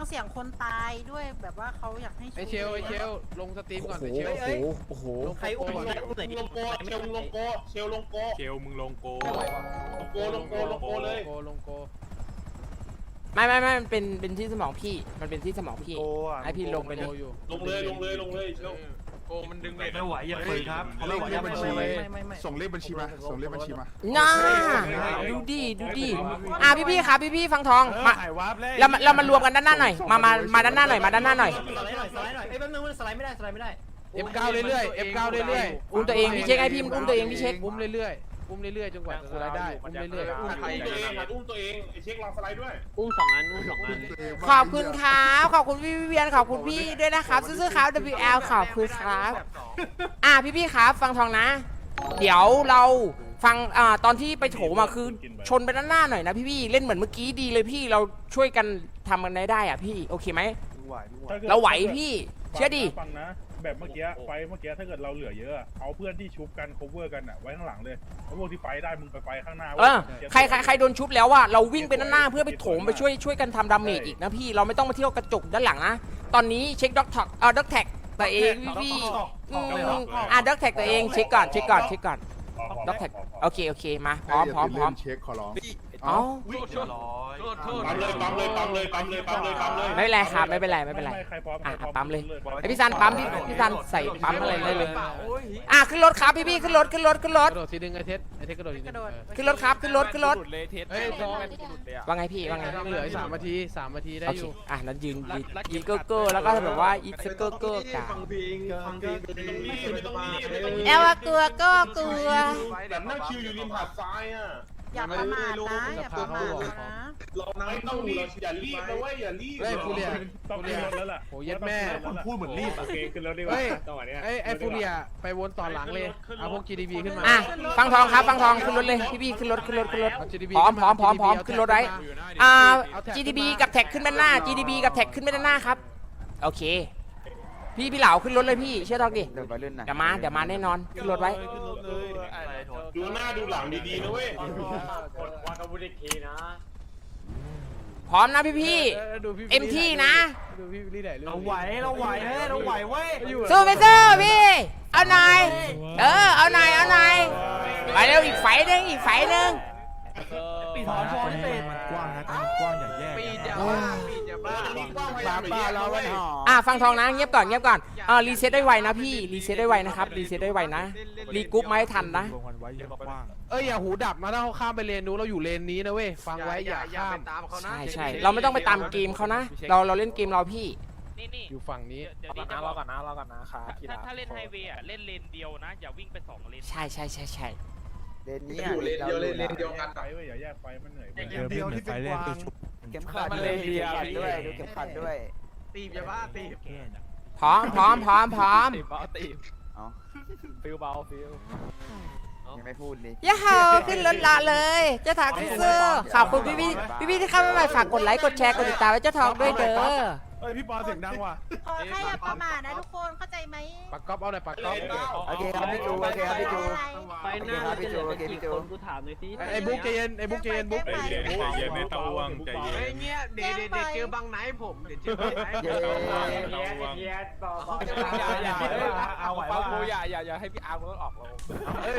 งเสียงคนตายด้วยแบบว่าเขาอยากให้ไอเชลไอเชลลงสตรีมก่อนไอเชลโอ้โหโอ้โห ใครอุ้มใครอุ้มไหนลงโกเชลลงโกเชลลงโกเชลมึงลงโกลงโกลงโกลงโกเลยโกลงโกไม่ไม่ไม่มันเป็นเป็นที่สมองพี่ มันเป็นที่สมองพี่ ให้พี่ลงไปเลยโกอยู่ลงเลยลงเลยลงเลยเชล โกมันดึงเน็ตไม่ไหวอย่าฝืนครับเลขเลขบัญชีไม่ไม่ไม่ส่งเลขบัญชีมา ส่งเลขบัญชีมาน่าดูดิดูดิอะพี่พี่ๆครับพี่พี่ๆฟังทองมาถ่ายวาร์ปเลยเรามาเรามารวมกันด้านหน้าหน่อยมามามาด้านหน้าหน่อยมาด้านหน้าหน่อยสไลด์หน่อยสไลด์หน่อยเอ้ยแป๊บนึงมันสไลด์ไม่ได้สไลด์ไม่ได้ F9 เรื่อยๆ F9 เรื่อยๆอุ้มตัวเองพี่เช็คให้พี่มันอุ้มตัวเองพี่เช็คอุ้มเรื่อยๆ อุ้มเรื่อยๆจนกว่าจะสไลด์ได้อุ้มเรื่อยอุ้มตัวเองหัดอุ้มตัวเองไอเช็คลองสไลด์ด้วย อุ้มสองอันอุ้มสองอันขอบคุณครับขอบคุณพี่วิเวียนขอบคุณพี่ด้วยนะครับซื่อๆครับ WL ขอบคุณครับ อะพี่พี่ๆครับฟังทองนะ เดี๋ยวเราฟังอ่าตอนที่ไปโถมาคือชนไปด้านหน้าหน่อยนะพี่พี่ๆเล่นเหมือนเมื่อกี้ดีเลยพี่เราช่วยกันทำกันได้ได้อะพี่โอเคไหมเราไหวพี่ เชื่อดิฟังนะ แบบเมื่อกี้ไฟเมื่อกี้ถ้าเกิดเราเหลือเยอะอะเอาเพื่อนที่ชุบกัน cover กันอะไว้ข้างหลังเลยแล้วพวกที่ไฟได้มึงไปไฟข้างหน้าเออใครใครใครโดนชุบแล้วว่าเราวิ่งไปด้านหน้าเพื่อไปโถมไปช่วยช่วยกันทำดาเมจอีกนะพี่เราไม่ต้องมาเที่ยวกระจกด้านหลังนะตอนนี้เช็คด็อกท็อกเออด็อกแท็กตัวเองพี่พี่อืมอะด็อกแท็กตัวเองเช็คก่อนเช็คก่อนเช็คก่อน ด็อกแท็ก โอเคโอเคมาพร้อมพร้อมพร้อมเช็คขอร้อง เอ้าโทษโทษ ปั๊มเลยปั๊มเลยปั๊มเลยปั๊มเลยปั๊มเลยปั๊มเลยไม่เป็นไรครับไม่เป็นไรไม่เป็นไร ใครพร้อมอะใครพร้อปั๊มเลยขึ้นไอพี่ซันปั๊มพี่พี่ซันใส่ปั๊มอะไรได้เลย อะขึ้นรถครับพี่พี่ขึ้นรถขึ้นรถขึ้นรๆถกระโดดทีนึงไอเทสไอเทสกระโดดทีนึงเออขึ้นรถครับขึ้นรถขึ้นรถเฮ้ยทองว่าไงพี่ว่าไงยังเหลืออีกสามนาทีสามนาทีได้โออเคยู่อะนั้นยืนยืนยืนเก้อเก้อแล้วก็แบบว่าอีกสเก้อเก้อกาไม่ต้องรีบไม่ต้องรีบไม่ต้องรีบแอลว่ากลัวก็กลัวแบบนั่งชิวอยู่ริมหาดทรายอะ อย่าประมาทนะอย่าประมาทนะเราไม่ต้องรีบอย่ารีบนะเว้ยอย่ารีบเฮ้ยฟูเรียต้องฟูขึ้เรีนยรถแล้วล่ะโหเย็ดแม่คุณพูดเหมือนรีบโอเคขึ้นรถดีกว่าเฮ้ยจังหวะเนี้ยไอไอฟูเรียไปวนต่อหลังเลยเอาพวก GDB ขึ้นมาอะฟังทองครับฟังทองขึ้นรถเลยพี่พี่ขึ้นรถขึ้นรถขึ้นรถเอา GDB พร้อมพร้อมพร้อมพร้อมเอาขึ้นรถไว้เอาอ่าเอาแท็ก GDB ขึ้นมากับแท็กขึ้นด้านหน้า GDB กับแท็กขึ้นไปด้านหน้าครับโอเค พี่พี่เหลาขึ้นรถเลยพี่เชื่อทองดิเดี๋ยวมาเดี๋ยวมาแน่นอนขึ้นรถไว้ดูหน้าดูหลังดีๆนะเว้ยพร้อมนะพี่พี่ออดูพี่เอ็มที่นะดูพี่วิลลี่ไหนเราไหวเราไหวเฮ้ยเราไหวเว้ยสู้ไปสู้พี่เอาหน่อยเออเอาหน่อยเอาหน่อยไปเร็วอีกไฟหนึงอีกไฟหนึงปีถอนฟองที่เป็นกว้างนะกว้างอย่าแยกปีจะบ้าปีจะบ้า บ้าบ้าเราไว้อะฟังทองนะเงียบก่อนเงียบก่อนอ่ารีเซ็ตได้ไวนะพี่รีเซ็ตได้ไวนะครับรีเซ็ตได้ไวนะรีกรุ๊ปมาให้ทันนะรวมกันไว้อย่ากว้างเอ้ยอย่าหูดับนะถ้าเขาข้ามไปเลนนู้นเราอยู่เลนนี้นะเว้ยฟังไว้อย่าข้ามตามเขานะใช่ใช่เราไม่ต้องไปตามเกมเขานะเราเราเล่นเกมเราพี่นี่นี่อยู่ฝั่งนี้เดี๋ยวนี้จะบอกนะเราก่อนนะครับถ้าถ้าเล่นไฮเวย์อะเล่นเลนเดียวนะอย่าวิ่งไปสองเลนใช่ใช่ใช่ใช่อยู่เลนเดียวเลนเดียวกันไฟเว้ยอย่าแยกไฟมันเหนื่อยเดิมเดียวที่เป็นกว้าง เข็มขัดเลนเดียวด้วยดูเข็มขัดด้วย ตีจะบ้าตีพร้อมพร้อมพร้อมพร้อมตีเบาตีฟิลเบาฟิลย่าเฮาขึ้นรถละเลย เจ้าทองเสื้อขอบคุณพี่พี่พี่พี่ที่เข้ามาใหม่ฝากกดไลค์กดแชร์กดติดตามไว้เจ้าทองด้วยเด้อ เอ้ยพี่ปอเสียงดังว่ะขอแค่อย่าประมาทนะทุกคนเข้าใจไหมปักก๊อปเอาหน่อยปักก๊อปโอเคครับพี่จูโอเคครับพี่จูไปหน้าเราจะเหลือกันกี่คนกูถามหน่อยสิไอ้ไอ้บุ๊กใจเย็นไอ้บุ๊กใจเย็นบุ๊กใจเย็นใจเย็นไม่ต้องห่วงใจเย็นเฮ้ยเงี้ยเดี๋ยวเดี๋ยวเจอบังไหนผมเดี๋ยวเจอบังไหนเย้อย่าอย่าเอาฟังกูอย่าอย่าอย่าให้พี่อาร์มรถออกเราเอ้ย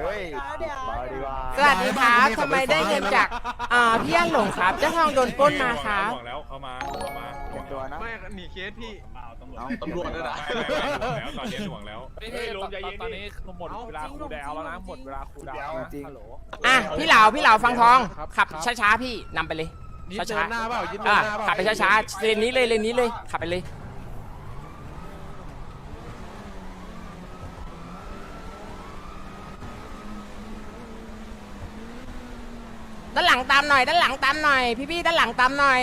เฮ้ยเดี๋ยวสวัสดีครับทำไมได้เงินจากอ่าพี่อันหลงครับเจ้าทองโดนปล้นมาครับห่วงแล้วเข้ามาเข้ามา ห่วงแล้วไม่หนีเคสพี่เปล่าตำรวจตำรวจด้วยนะไม่ไม่ไม่ห่วงแล้วตอนนี้ห่วงแล้ว เฮ้ยลงใจเย็นตอนนี้หมดเวลาคูดาวแล้วนะ หมดเวลาคูดาวนะฮัลโหล อะพี่เหลาพี่เหลาฟังทองขับ ช้าๆพี่นำไปเลยยึดเดิช้านหน้าเปล่ายึดเดิๆอะนหน้าเปล่าขับไปช้าๆเลนนี้เลยเลนนี้เลยขับไปเลยด้านหลังตามหน่อย ด้านหลังตามหน่อย พี่ๆด้านหลังตามหน่อย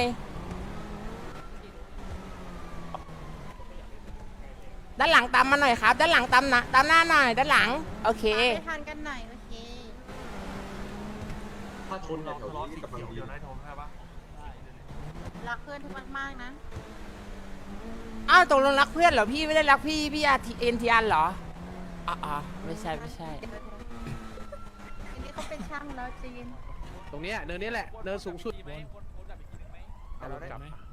ด้านหลังตามมาหน่อยครับ ด้านหลังตามนะตามหน้าหน่อยด้านหลัง โอเค ไปทานกันหน่อยโอเคถ้าชนแถวนี้กำลังดีรักเพื่อนทุกมากๆนะอ้าวตกลงรักเพื่อนเหรอพี่ไม่ได้รักพี่พี่อาทีเอ็นทีอันเหรออ๋ออ๋อไม่ใช่ไม่ใช่ ทีนี้เขาเป็นช่างแล้วจีน ตรงเนี้ยเนินนี้แหละ เนินสูงสุดเอารถกลับ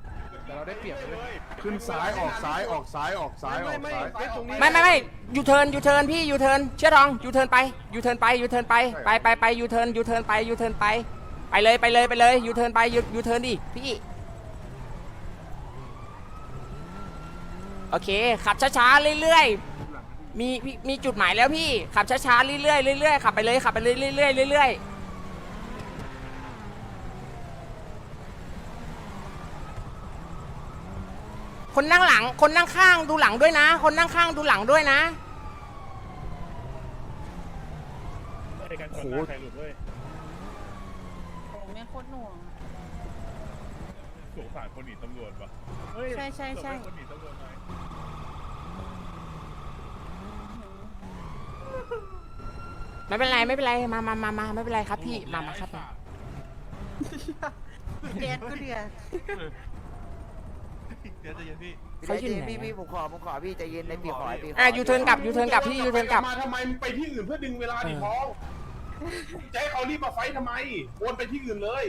แต่เราได้เปรียบเลยขึ้นซ้ายออกซ้ายออกซ้ายออกซ้ายออกซ้ายไม่ตรงนี้ไม่ไม่ไม่ยูเทิร์นยูเทิร์นพี่ยูเทิร์นเชื่อทองยูเทิร์นไปยูเทิร์นไปยูเทิร์นไปไปไปไปยูเทิร์นยูเทิร์นไปยูเทิร์นไปไปเลยไปเลยไปเลยยูเทิร์นไปยูยูเทิร์นดิพี่โอเค ขับช้าๆเรื่อยๆมีมีมีจุดหมายแล้วพี่ขับช้าๆเรื่อยๆเรื่อยๆขับไปเลยขับไปเรื่อยๆเรื่อยๆเรื่อยๆ คนนั่งหลัง คนนั่งข้างดูหลังด้วยนะ คนนั่งข้างดูหลังด้วยนะ ไอ้การชนหน้าใครหลุดเว้ยโอ้แม่งโคตรหน่วง สงสารคนหนีตำรวจปะเฮ้ยใช่ใช่ใช่คนหนีตำรวจหน่อยไม่เป็นไรไม่เป็นไรมามามามาไม่เป็นไรครับพี่มามาครับเจ็ดก็เดือด เขาอยู่ไหนพี่พี่ผมขอผมขอพี่ใจเย็นในปีขอไอ้ปีขออะยูเทิร์นกลับยูเทิร์นกลับพี่ยูเทิร์นกลับ มาทำไมมึงไปที่อื่นเพื่อดึงเวลาดิท้องจะให้เขารีบมาไฟทำไมวนไปที่อื่นเลย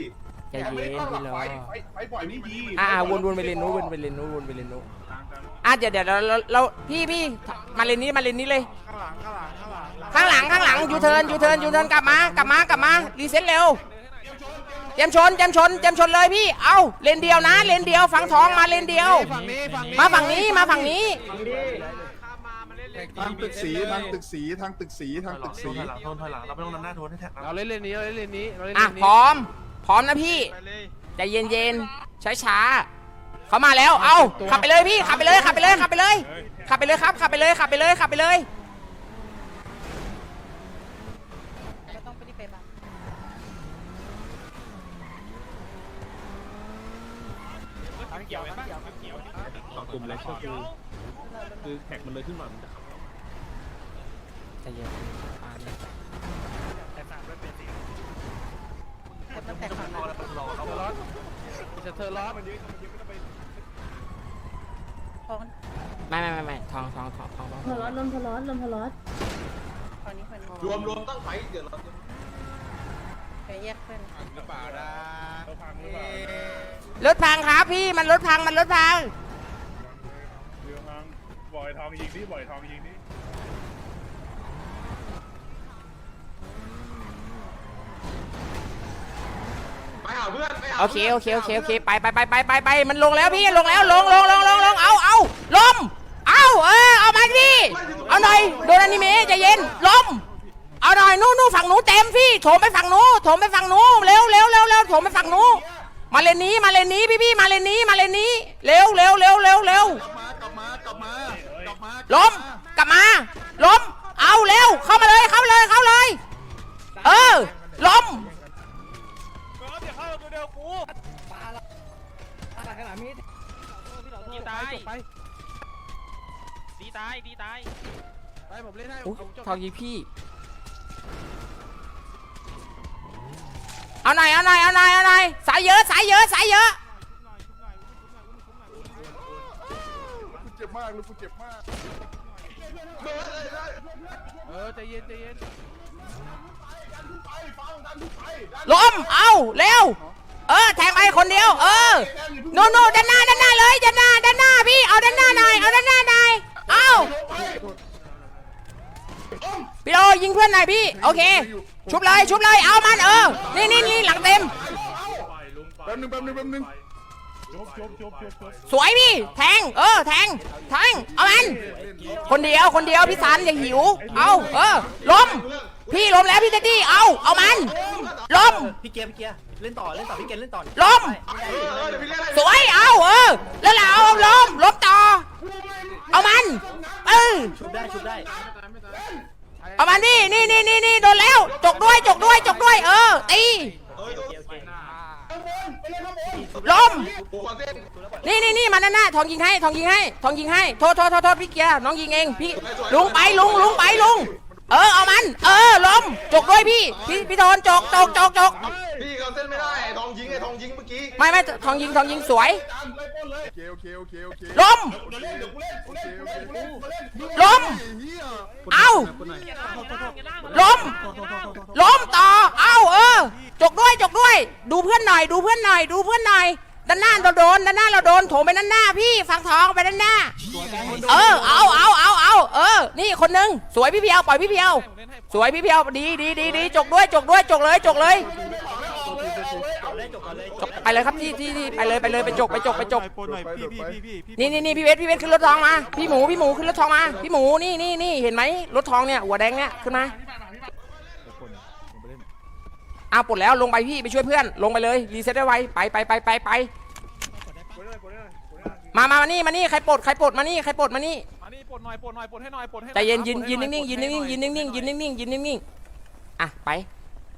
ใจเย็นไม่ต้องหลัพี่บรไฟอไฟไฟบ่อยไม่ดีอ่าวนวนไปเลนนู้นวนไปเลนนู้นวนไปเลนนู้นอะเดี๋ยวเดี๋ยวเราเราเราพี่พี่มาเลนนี้มาเลนนี้เลย ข้างหลังข้างหลังยูเทิร์นยูเทิร์นยูเทิร์นกลับมากลับมากลับมารีเซ็ตเร็วเตรียมชน เตรียมชนเตรียมชนเลยพี่เอาเลนเดียวนะ เลนเดียวฝั่งท้องมาเลนเดียว ฝั่งนี้ฝั่งนี้มาฝั่งนี้มาฝั่งนี้ ทางตึกสีทางตึกสีทางตึกสีทางตึกสีเราเล่นเลนนี้เราเล่นเลนนี้เราเล่นอะเลนพนี้ร้อม พร้อมนะพี่ใจเย็นเย็นช้าช้าๆเขามาแล้ว เอาขับไปเลยพี่ขับไปเลยขับไปเลยขับไปเลย ขับไปเลยครับขับไปเลยขับไปเลยขับไปเลย เกี่ยวไหมเกี่ยวเกี่ยวกลุ่มเล็กก็คือคือแท็กมันเลยขึ้นมาใจเย็นอ่าเนี่ยคนมันแตกฝั่งนั้นเธอร้อนจะเธอร้อนท้องไม่ไม่ไม่ไม่ทองทองทองทองทองทะเลาะลมทะเลาะลมทะเลาะฝั่งนี้ฝั่งนี้รวมรวมตั้งไฟเดี๋ยวเราไปแยกเพื่อนหรือเปล่านะเขาพังห รือเปล่านะรถพังครับพี่มันรถพังมันรถพัง เรือพังบ่อยทองยิงดิบ่อยทองยิงดิไปหาเพื่อนไปหาโอเคโอเคโอเคโอเคไปไปไปไปไปไปมันลงแล้วพี่ลงแล้วลงลงลงลงลงเอาเอาลมเอาเออเอามาดิเอาหน่อยโดนอนิเมะใจเย็นลมเอาหน่อยนู่นนู่นฝั่งหนูเต็มพี่โถมไปฝั่งหนูโถมไปฝั่งหนูเร็วเร็วเร็วเร็วโถมไปฝั่งหนู มาเลนนี้มาเลนนี้พี่พี่มาเลนนี้มาเลนนี้เร็วเร็วเร็วเร็วเร็วกลับมากลับมากลับมากลับมาล้มกลับมาล้มเอาเร็วเข้ามาเลยเข้าเลยเข้าเลย เออล้มดีตายจบไปดีตายดีตายไปผมเล่นให้อุ๊ยผมจบ ทองยีพี่ เอาหน่อยเอาหน่อยเอาหน่อยเอาหน่อยสายเยอะสายเยอะสายเยอะกูเจ็บมากลูกกูเจ็บมากเออใจเย็นใจเย็นล้มเอาเร็วเออแทงไปคนเดียว เออโนโนด้านหน้าด้านหน้าเลยด้านหน้าด้านหน้าพี่เอาด้านหน้าหน่อยเอาด้านหน้าหน่อยเอา พี่โดยิงเพื่อนหน่อยพี่ โอเค ชุบเลย ชุบเลย เอามันเออ นี่นี่นี่หลังเต็ม แป๊บนึงแป๊บนึงแป๊บนึงจุบจุบจุบจุบจุบสวยพี่ แทง เออ แทง แทง เอามัน คนเดียว คนเดียวพี่สันอย่าหิว เอาเออ ล้ม พี่ล้มแล้วพี่เจดดี้เอา เอามัน ล้ม พี่เกียร์พี่เกียร์เล่นต่อเล่นต่อพี่เกียร์เล่นต่อล้มเออเออเดี๋ยวพี่เล่นอะไรสวย เอาเออ แล้วเราเอาล้มล้มต่อ เอามัน เออ ชุบได้ชุบได้ เอามานนี่นี่นี่นี่นี่โดนแล้วจกด้วยจกด้วยจกด้วย เออ ตีล้มนี่นี่นี่มาหน้าหน้าทองยิงให้ทองยิงให้ทองยิงให้โทษโทษโทษโทษพี่เกียร์น้องยิงเองพี่ลุงไปลุงลุงไปลุง เออเอามัน เออล้มจกด้วยพี่ พี่พี่โทนจกจกจกจกพี่เขาเส้นไม่ได้ไอ้ทองยิงไอ้ทองยิงเมื่อกี้ไม่ไม่ทองยิงทองยิงสวยตามไล่ปล้นเลยโอเคโอเคโอเคโอเคล้มเดี๋ยวเล่นเดี๋ยวกูเล่นกูเล่นกูเล่นกูเล่นกูเล่นล้มเฮียเอาอย่าล่างอย่าล่างอย่าล่างล้มล้มต่อเอาเออจกด้วยจกด้วย ดูเพื่อนหน่อย ดูเพื่อนหน่อย ดูเพื่อนหน่อย ด้านหน้าเราโดนด้านหน้าเราโดนโถมไปด้านหน้าพี่ฟังทองไปด้านหน้า เออเอาเอาเอาเอาเออ นี่คนหนึงสวยพี่เพียวปล่อยพี่เพียว สวยพี่เพียวดีดีดีดีจกด้วยจกด้วยจกเลยจกเลยจบเลยจบก่อนเลยจกไปเลยครับที่ที่ที่ไปเลยไปเลยไปจกไปจกไปจกปนหน่อยพี่พี่พี่พี่พี่นี่นี่นี่พี่เวทพี่เวทขึ้นรถทองมาพี่หมูพี่หมูขึ้นรถทองมา พี่หมูนี่นี่นี่เห็นไหมรถทองเนี่ยหัวแดงเนี่ยขึ้นมา อ้าวปลดแล้วลงไปพี่ไปช่วยเพื่อน ลงไปเลยรีเซ็ตได้ไวไปไปไปไปไปมามามานี่มานี่ใครปลดใครปลดมานี่ใครปลดมานี่อันนี้ปลดหน่อยปลดหน่อยปลดให้หน่อยปลดให้ใจเย็นยืนยืนนิ่งๆยืนนิ่งๆยืนนิ่งๆยืนนิ่งๆยืนนิ่งๆอะไป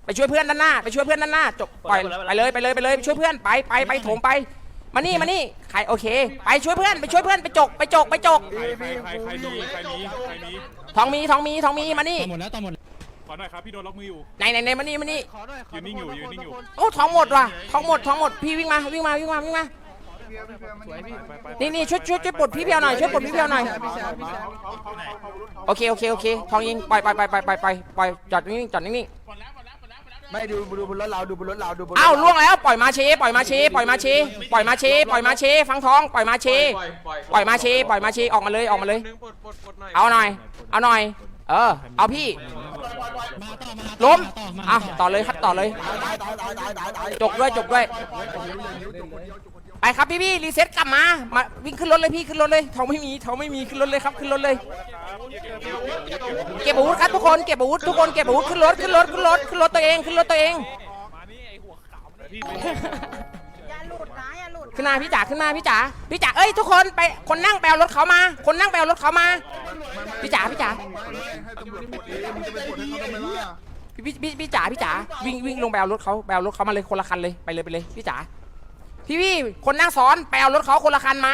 ไปช่วยเพื่อนด้านหน้า ไปช่วยเพื่อนด้านหน้าจบปล่อยไปเลยไปเลยไปเลยไปช่วยเพื่อนไปไปไปโถมไป มานี่มานี่ใครโอเค ไปช่วยเพื่อนไปช่วยเพื่อนไปจกไปจกไปจกใครใครใครใครมีใครมีใครมีทองมีทองมีทองมีมานี่ ขอหน่อยครับพี่โดนล็อกมืออยู่ไหนไหนไหนมานี่มานี่ยืนนิ่งอยู่ยืนนิ่งอยู่โอ้ทองหมดว่ะทองหมดทองหมดพี่วิ่งมาวิ่งมาวิ่งมาวิ่งมาสวยพี่ไปไปนี่นี่ช่วยช่วยช่วยปลดพี่เพียวหน่อยช่วยปลดพี่เพียวหน่อยพี่ชายพี่ชายโอเคโอเคโอเคทองยิงปล่อยปล่อยปล่อยปล่อยปล่อยปล่อยปล่อยจอดนิ่งๆจอดนิ่งไม่ดูดูบนรถเราดูบนรถเราดูบนๆอ้าวล่วงแล้วปล่อยมาเชปล่อยมาเชปล่อยมาเชปล่อยมาเชปล่อยมาเชฟังทองปล่อยมาเชปล่อยมาเชปล่อยมาเชออกมาเลยออกมาเลย เอาหน่อย เอาหน่อย เออ เอาพี่ล้มอะต่อเลยครับต่อเลยตายตายจกด้วยจกด้วย ไปครับพี่พี่รีเซ็ตกลับมา มาวิ่งขึ้นรถเลยพี่ขึ้นรถเลยเขาไม่มีเขาไม่มีขึ้นรถเลยครับขึ้นรถเลย เก็บอาวุธครับทุกคนเก็บอาวุธทุกคนเก็บอาวุธขึ้นรถขึ้นรถขึ้นรถขึ้นรถตัวเองขึ้นรถตัวเอง ขึ้นมาพี่จ๋าขึ้นมาพี่จ๋าพี่จ๋าเอ้ยทุกคนไปคนนั่งแปลรถเขามา คนนั่งแปลรถเขามา พี่จ๋าพี่จ๋า ให้ตำรวจกดเองมึงจะไปกดให้เขาทำไมล่ะพี่พี่พี่พี่จ๋าพี่จ๋าวิ่งวิ่งลงแปลรถเขาแปลรถเขามาเลยคนละคันเลยไปเลยไปเลยพี่จ๋าพี่พี่คนนั่งซ้อนแปลรถเขาคนละคันมา